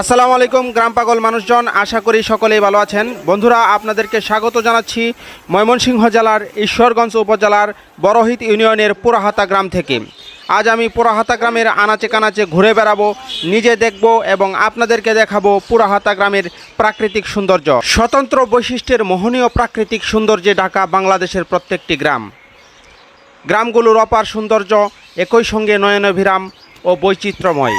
আসসালামু আলাইকুম, গ্রাম পাগল মানুষজন। আশা করি সকলেই ভালো আছেন। বন্ধুরা, আপনাদেরকে স্বাগত জানাচ্ছি ময়মনসিংহ জেলার ঈশ্বরগঞ্জ উপজেলার বড়হিত ইউনিয়নের পুরাহাতা গ্রাম থেকে। আজ আমি পুরাহাতা গ্রামের আনাচে কানাচে ঘুরে বেড়াবো, নিজে দেখব এবং আপনাদেরকে দেখাবো পুরাহাতা গ্রামের প্রাকৃতিক সৌন্দর্য। স্বতন্ত্র বৈশিষ্ট্যের মোহনীয় প্রাকৃতিক সৌন্দর্যে ঢাকা, বাংলাদেশের প্রত্যেকটি গ্রাম। গ্রামগুলোর অপার সৌন্দর্য, একই সঙ্গে নয়নভিরাম ও বৈচিত্র্যময়।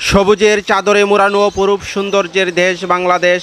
সবুজের চাদরে মোড়ানো অপরূপ সৌন্দর্যের দেশ বাংলাদেশ।